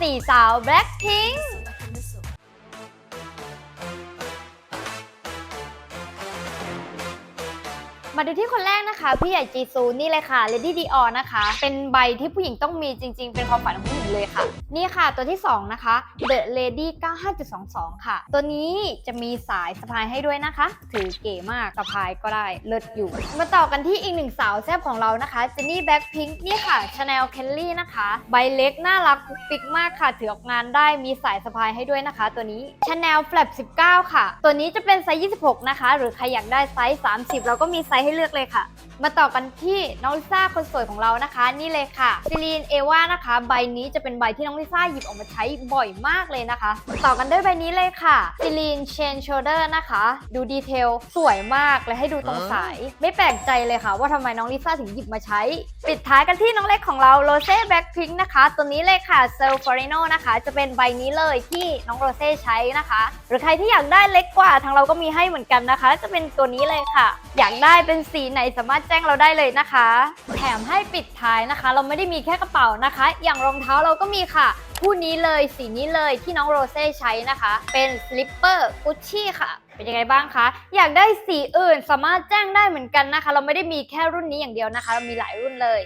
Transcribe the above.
สี่สาว Blackpink มาดูที่คนแรกนะคะ พี่ใหญ่จีซูนี่เลยค่ะ Lady Dior นะคะ เป็นใบที่ผู้หญิงต้องมีจริง ๆ เป็นความฝันของผู้หญิงเลยค่ะ นี่ค่ะตัวที่ 2 นะคะ The Lady 95.22 ค่ะ ตัวนี้จะมีสายสะพายให้ด้วยนะคะ ถือเก๋มากสะพายก็ได้เลิศอยู่ มาต่อกันที่อีกหนึ่งสาวแซ่บของเรานะคะเจนนี่แบ็คพิงค์นี่ค่ะ Chanel Kelly นะคะ ใบเล็กน่ารักปิ๊กมากค่ะ ถือออกงานได้มีสายสะพายให้ด้วยนะคะ ตัวนี้ Chanel Flap 19 ค่ะ ตัวนี้จะเป็นไซส์ 26 นะคะ หรือใครอยากได้ไซส์ 30 เราก็มีไซส์ให้เลือกเลยค่ะ มาต่อกันที่น้องลิซ่าคนสวยของเรานะคะ นี่เลยค่ะซิลีนเอวานะคะ ใบนี้จะเป็นใบที่น้องลิซ่าหยิบออกมาใช้บ่อยมากเลยนะคะ ต่อกันด้วยใบนี้เลยค่ะซิลีนเชนโชเดอร์นะคะ ดูดีเทลสวยมากและให้ดูตรงสาย ไม่แปลกใจเลยค่ะ ว่าทำไมน้องลิซ่าถึงหยิบมาใช้ ปิดท้ายกันที่น้องเล็กของเราโรเซ่แบ็คพิงค์นะคะ ตัวนี้เลยค่ะเซลฟอริโนนะคะ จะเป็นใบนี้เลยที่น้องโรเซ่ใช้นะคะ หรือใครที่อยากได้เล็กกว่าทางเราก็มีให้เหมือนกันนะคะ จะเป็นตัวนี้เลยค่ะ อยากได้เป็นสีไหนสามารถแจ้งเราได้เลยนะคะ แถมให้ปิดท้ายนะคะ เราไม่ได้มีแค่กระเป๋านะคะ อย่างรองเท้าเราก็มีค่ะคู่นี้เลยสีนี้เลยที่น้องโรเซ่ใช้นะคะ เป็นสลิปเปอร์กุชชี่ค่ะ เป็นยังไงบ้างคะ อยากได้สีอื่นสามารถแจ้งได้เหมือนกันนะคะ เราไม่ได้มีแค่รุ่นนี้อย่างเดียวนะคะ เรามีหลายรุ่นเลย